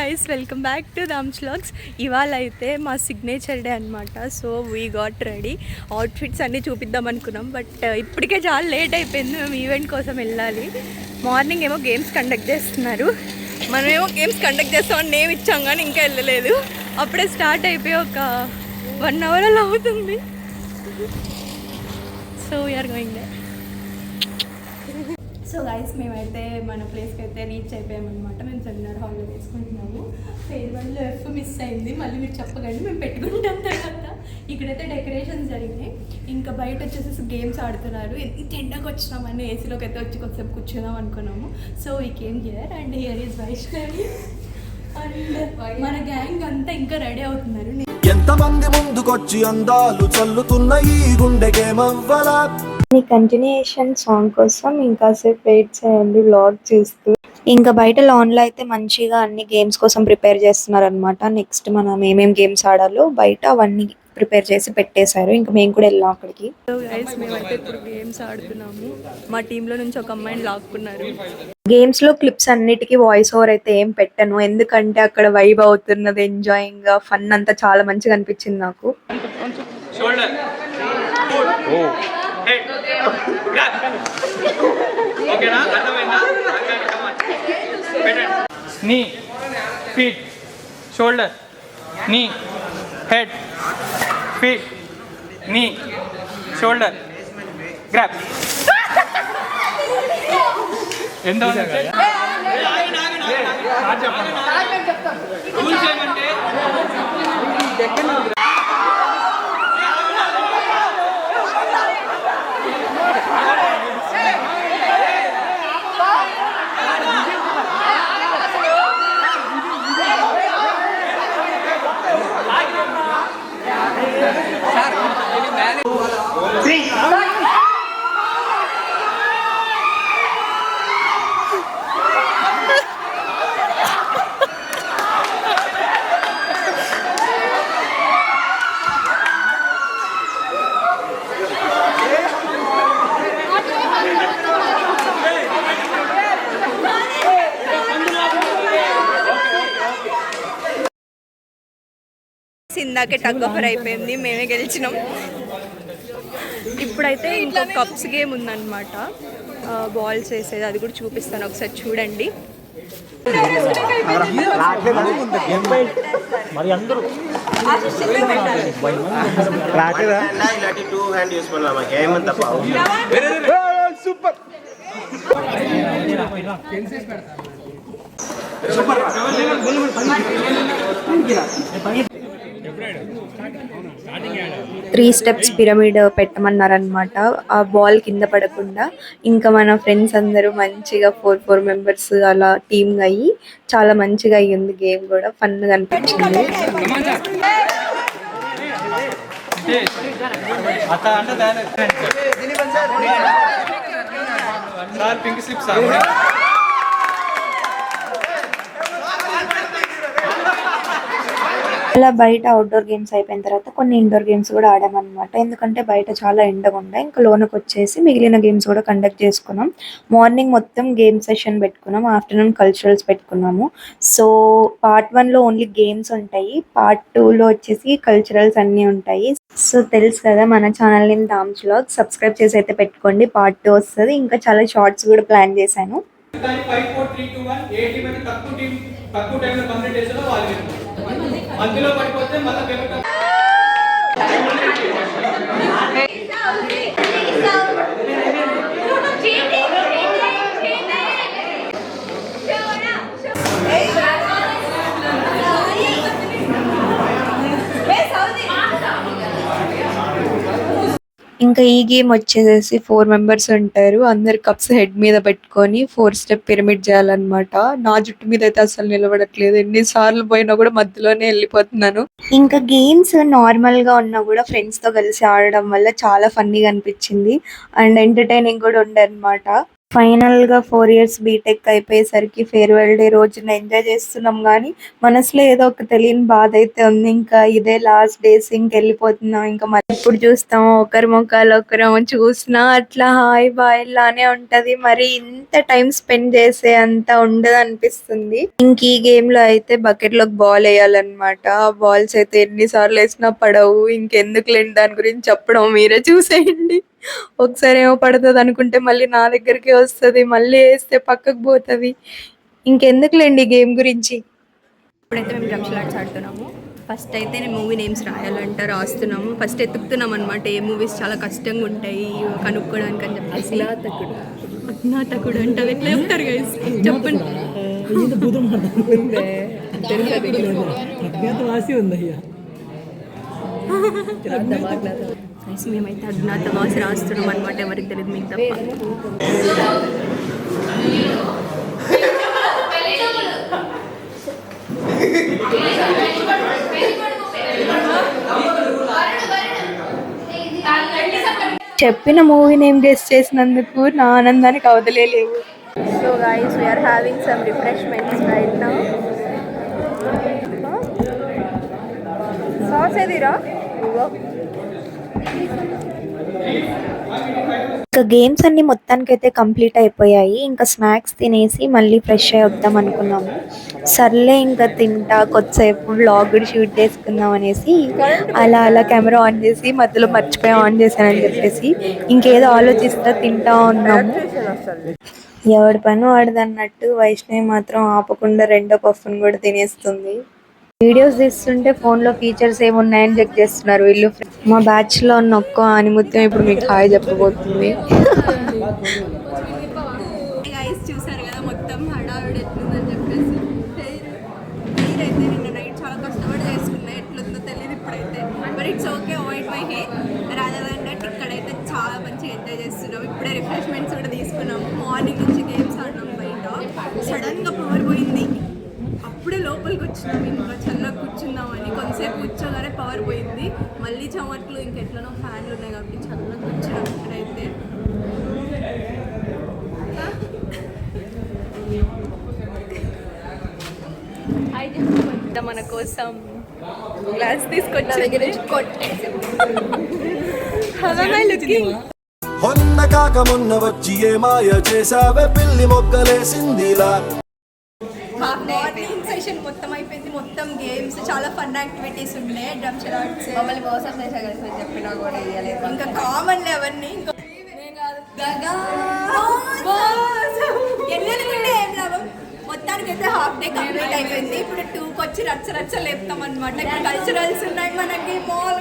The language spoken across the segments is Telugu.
గైస్ వెల్కమ్ బ్యాక్ టు దమ్స్ వ్లాగ్స్ ఇవాళ అయితే మా సిగ్నేచర్ డే అనమాట so we got ready outfits అన్నీ చూపిద్దాం అనుకున్నాం బట్ uh, ఇప్పటికే చాలా లేట్ అయిపోయింది. మేము ఈవెంట్ కోసం వెళ్ళాలి. మార్నింగ్ ఏమో గేమ్స్ కండక్ట్ చేస్తున్నారు. మనమేమో గేమ్స్ కండక్ట్ చేస్తామని నేమ్ ఇచ్చాం కానీ ఇంకా వెళ్ళలేదు. అప్పుడే స్టార్ట్ అయిపోయి ఒక వన్ అవర్ అలా అవుతుంది. So we are going day so guys మేమైతే మన ప్లేస్కి అయితే రీచ్ అయిపోయామన్నమాట. మేము సెమినార్ హాల్లో వేసుకుంటున్నాము. ఫేర్వెల్ ఎఫ్ మిస్ అయింది. మళ్ళీ మీరు చెప్పకండి మేము పెట్టుకుంటాం తర్వాత. ఇక్కడైతే డెకరేషన్స్ జరిగినాయి. ఇంకా బయట వచ్చేసి గేమ్స్ ఆడుతున్నారు. ఎంత ఎండకు వచ్చినామని ఏసీలోకి అయితే వచ్చి కొంచెం కూర్చున్నాం అనుకున్నాము. So we came here and here is Vaishnavi and మన గ్యాంగ్ అంతా ఇంకా రెడీ అవుతున్నారు. ఎంతమంది ముందుకొచ్చి అందాలు చల్లుతున్న ఈ గుండెకేమవ్వలా ఈ కంటిన్యూషన్ సాంగ్ కోసం ఇంకాసేపు వెయిట్ చేయండి వ్లాగ్ చూస్తూ. ఇంకా బయట లాన్లో అయితే మంచిగా అన్ని గేమ్స్ కోసం ప్రిపేర్ చేస్తున్నారు అనమాట నెక్స్ట్ మనం ఏమేం గేమ్స్ ఆడాలో బయట అవన్నీ ప్రిపేర్ చేసి పెట్టేశారు. ఇంకా మేము కూడా వెళ్ళాం అక్కడికి. సో గైస్ మేమైతే ఇప్పుడు గేమ్స్ ఆడుతున్నాము. మా టీంలో నుంచి ఒక అమ్మాయిని లాక్కున్నారు. గేమ్స్లో క్లిప్స్ అన్నిటికీ వాయిస్ ఓవర్ అయితే ఏం పెట్టను. ఎందుకంటే అక్కడ వైబ్ అవుతున్నది ఎంజాయింగ్గా ఫన్ అంతా చాలా మంచిగా అనిపించింది నాకు. ఓకేనా అర్థమైందా? Knee feet shoulder knee head feet knee shoulder grab ఎంత రూల్స్ ఇందాకే టగ్ ఆఫర్ అయిపోయింది మేమే గెలిచినాం. ఇప్పుడైతే ఇంకో కప్స్ గేమ్ ఉందన్నమాట. బాల్స్ వేసేది అది కూడా చూపిస్తాను ఒకసారి చూడండి. ఇలాంటి టూ త్రీ స్టెప్స్ పిరమిడ్ పెట్టమన్నారనమాట ఆ బాల్ కింద పడకుండా ఇంకా మన ఫ్రెండ్స్ అందరూ మంచిగా ఫోర్ ఫోర్ మెంబర్స్ అలా టీమ్ అయ్యి చాలా మంచిగా అయ్యింది గేమ్ కూడా. ఫన్గా అనిపించింది. అట్ట అంటే దాని సార్ పింక్ స్లిప్ అలా బయట అవుట్డోర్ గేమ్స్ అయిపోయిన తర్వాత కొన్ని ఇండోర్ గేమ్స్ కూడా ఆడామన్నమాట. ఎందుకంటే బయట చాలా ఎండగా ఉండే. ఇంకా లోనకి వచ్చేసి మిగిలిన గేమ్స్ కూడా కండక్ట్ చేసుకున్నాం. మార్నింగ్ మొత్తం గేమ్ సెషన్ పెట్టుకున్నాం. ఆఫ్టర్నూన్ కల్చరల్స్ పెట్టుకున్నాము. సో పార్ట్ వన్లో ఓన్లీ గేమ్స్ ఉంటాయి. పార్ట్ టూ లో వచ్చేసి కల్చరల్స్ అన్నీ ఉంటాయి. సో తెలుసు కదా మన ఛానల్ నేను దామ్స్ వ్లాగ్ సబ్స్క్రైబ్ చేసి అయితే పెట్టుకోండి. పార్ట్ టూ వస్తుంది. ఇంకా చాలా షార్ట్స్ కూడా ప్లాన్ చేశాను. తక్కువ టైంలో కంప్లీట్ చేసారో వాళ్ళు అందులో మధ్యలో పడిపోతే మళ్ళీ పేమెంట్ ఇంకా ఈ గేమ్ వచ్చేసేసి ఫోర్ మెంబర్స్ ఉంటారు. అందరు కప్స్ హెడ్ మీద పెట్టుకొని ఫోర్ స్టెప్ పిరమిడ్ చేయాలన్నమాట. నా జుట్టు మీద అయితే అసలు నిలబడట్లేదు. ఎన్ని సార్లు పోయినా కూడా మధ్యలోనే వెళ్ళిపోతున్నాను. ఇంకా గేమ్స్ నార్మల్గా ఉన్నా కూడా ఫ్రెండ్స్తో కలిసి ఆడడం వల్ల చాలా ఫన్నీగా అనిపించింది. అండ్ ఎంటర్టైనింగ్ కూడా ఉండే అనమాట ఫైనల్గా ఫోర్ ఇయర్స్ బీటెక్ అయిపోయేసరికి ఫేర్వెల్ డే రోజున ఎంజాయ్ చేస్తున్నాం కానీ మనసులో ఏదో ఒక తెలియని బాధ అయితే ఉంది. ఇంకా ఇదే లాస్ట్ డేస్ ఇంకెళ్ళిపోతున్నాం ఇంకా మరి ఎప్పుడు చూస్తాం? ఒకరి ముఖాలు ఒకరం చూసినా అట్లా హాయ్ బాయ్ లానే ఉంటది. మరి ఇంత టైం స్పెండ్ చేసే అంత ఉండదు అనిపిస్తుంది. ఇంక ఈ గేమ్లో అయితే బకెట్లోకి బాల్ వేయాలన్నమాట. బాల్స్ అయితే ఎన్నిసార్లు వేసినా పడవు. ఇంకెందుకు లేని దాని గురించి చెప్పడం మీరే చూసేయండి. ఒకసారి ఏమో పడుతుంది అనుకుంటే మళ్ళీ నా దగ్గరికి వస్తుంది మళ్ళీ వేస్తే పక్కకు పోతుంది. ఇంకెందుకులేండి గేమ్ గురించి? ఇప్పుడైతే మేము డ్రమ్స్ ఆడుతున్నాము. ఫస్ట్ అయితే నేను మూవీ నేమ్స్ రాయాలంట రాస్తున్నాము. ఫస్ట్ ఎత్తుకుతున్నాం అనమాట ఏ మూవీస్ చాలా కష్టంగా ఉంటాయి కనుక్కోవడానికి అని చెప్పేసి. అజ్ఞాతకుడు. అంటే ఎట్లా చెప్తారు గైస్ చెప్పండి. అజ్ఞాతవాసి ఉందయ్యా. గైస్ మేమైతే అజ్ఞాతవాసి రాస్తున్నాం అనమాట ఎవరికి తెలియదు మీకు తప్ప. చెప్పిన మూవీ నేమ్ గెస్ట్ చేసినందుకు నా ఆనందానికి అవదలే లేవు. So guys we are having some refreshments right now sauce ఏదిరా ఇంకా గేమ్స్ అన్ని మొత్తానికైతే కంప్లీట్ అయిపోయాయి. ఇంకా స్నాక్స్ తినేసి మళ్ళీ ఫ్రెష్ అయ్యి వద్దాం అనుకున్నాము. సర్లే ఇంకా తింటా కొద్దిసేపు వ్లాగ్ కూడా షూట్ చేసుకుందాం అనేసి అలా అలా కెమెరా ఆన్ చేసి మధ్యలో మర్చిపోయి ఆన్ చేశానని చెప్పేసి ఇంకేదో ఆలోచిస్తా తింటా ఉన్నాము. ఎవడి పని వాడదన్నట్టు వైష్ణవి మాత్రం ఆపకుండా రెండో పఫ్ను కూడా తినేస్తుంది. వీడియోస్ తీస్తుంటే ఫోన్లో ఫీచర్స్ ఏమున్నాయని చెక్ చేస్తున్నారు వీళ్ళు. మా బ్యాచ్లో ఉన్న ఒక్క ఆనిముత్యం ఇప్పుడు మీకు హాయ్ చెప్పబోతుంది. గైస్ చూసారు కదా మొత్తం హడావిడి ఎట్లుందని చెప్పేసి. మీరైతే నిన్న నైట్ చాలా కష్టపడి చేసుకున్నా ఎట్లుందో తెలియదు ఇప్పుడైతే. But it's okay avoid my hey rather than ఇక్కడైతే చాలా మంచిగా ఎంజాయ్ చేస్తున్నాం. ఇప్పుడే రిఫ్రెష్మెంట్స్ కూడా తీసుకున్నాము మార్నింగ్ నుంచి గేమ్స్ ఆడినాం బయట సడన్గా పవర్ పోయింది అప్పుడే లోపలికి వచ్చినాం ఇంకా చల్లగా కూర్చుందామని కొంతసేపు కూర్చోగానే పవర్ పోయింది. మళ్ళీ చెమట్లు ఇంకెట్లనో ఫ్యాన్లు ఉన్నాయి కాబట్టి చల్లగా కూర్చున్నాం ఇక్కడైతే. మన కోసం గ్లాస్ తీసుకొచ్చి లుకింగ్ మొన్న కాక మొన్న వచ్చి ఏ మాయ చేసావే పిల్లి మొగ్గలేసిందిలా సెషన్ మొత్తం అయిపోయింది. మొత్తం గేమ్స్ చాలా ఫన్ యాక్టివిటీస్ ఉండే డ్రమ్ షరాట్స్ మమ్మల్ని మోసం చేసా కలిసి అని చెప్పినా కూడా ఇవ్వలేదు ఇంకా కామన్ అవన్నీ. ఏం లాభం మొత్తానికి అయితే హాఫ్ డే కంప్లీట్ అయిపోయింది. ఇప్పుడు టూకి వచ్చి రచ్చ రచ్చ లేపుతాం అనమాట ఇప్పుడు కల్చరల్స్ ఉన్నాయి మనకి మాల్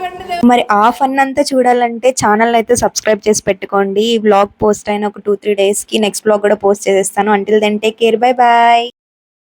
మరి ఆ ఫన్ అంతా చూడాలంటే ఛానల్ అయితే సబ్స్క్రైబ్ చేసి పెట్టుకోండి. ఈ వ్లాగ్ పోస్ట్ అయిన ఒక టూ త్రీ డేస్కి నెక్స్ట్ వ్లాగ్ కూడా పోస్ట్ చేసేస్తాను. Until then take care bye bye